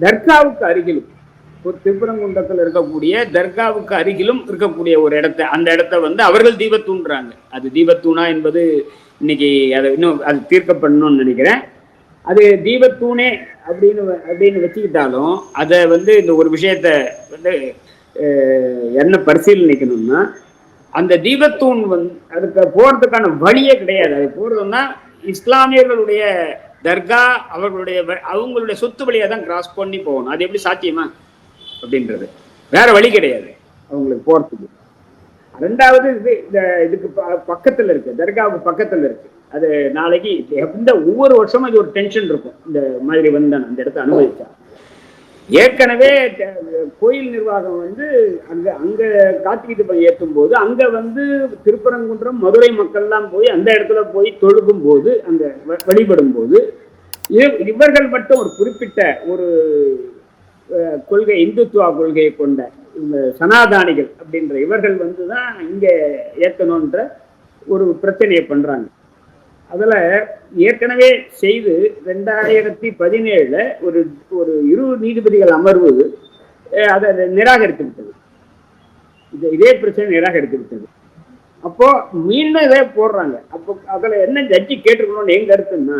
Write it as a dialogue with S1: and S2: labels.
S1: தர்காவுக்கு அருகிலும் ஒரு திருப்பரங்குன்றத்தில் இருக்கக்கூடிய தர்காவுக்கு அருகிலும் இருக்கக்கூடிய ஒரு இடத்த அந்த இடத்த வந்து அவர்கள் தீபத்தூன்றாங்க அது தீபத்தூணா என்பது இன்னைக்கு அதை இன்னும் அது தீர்க்கப்படணும்னு நினைக்கிறேன். அது தீபத்தூணே அப்படின்னு வ- அப்படின்னு வச்சுக்கிட்டாலும் அதை வந்து இந்த ஒரு விஷயத்த வந்து என்ன பரிசீலனைக்கணும்னா அந்த தீபத்தூண் வந்து அதுக்கு போறதுக்கான வழியே கிடையாது. அது போறதுன்னா இஸ்லாமியர்களுடைய தர்கா அவர்களுடைய அவங்களுடைய சொத்து வழியாக தான் கிராஸ் பண்ணி போகணும். அது எப்படி சாத்தியமா? அப்படின்றது. வேற வழி கிடையாது. அவங்களுக்கு போறதுக்கு. ரெண்டாவது இது இந்த இதுக்கு ப- பக்கத்துல இருக்கு. தர்காவுக்கு பக்கத்துல இருக்கு. அது நாளைக்கு எந்த ஒவ்வொரு வருஷமும் இது ஒரு டென்ஷன் இருக்கும். இந்த மாதிரி வந்தான் அந்த இடத்த அனுபவிச்சா ஏற்கனவே கோயில் நிர்வாகம் வந்து அங்க அங்க கார்த்திகை தீபம் ஏற்றும் போது அங்க வந்து திருப்பரங்குன்றம் மதுரை மக்கள்லாம் போய் அந்த இடத்துல போய் தொழுகும் போது அந்த வ- வழிபடும் போது இவர்கள் மட்டும் ஒரு குறிப்பிட்ட ஒரு கொள்கை இந்துத்துவா கொள்கையை கொண்ட இந்த சனாதானிகள் அப்படின்ற இவர்கள் வந்து தான் இங்கே ஏற்றணுன்ற ஒரு பிரச்சனையை பண்றாங்க. அதுல ஏற்கனவே செய்து ரெண்டாயிரத்தி பதினேழுல ஒரு ஒரு இரு நீதிபதிகள் அமர்வு அதை நிராகரித்து விட்டது. இது இதே பிரச்சனை நிராகரித்து விட்டது. அப்போ மீண்டும் இதே போடுறாங்க. அப்போ அதுல என்ன ஜட்ஜி கேட்டுக்கணும்னு எங்க கருத்துன்னா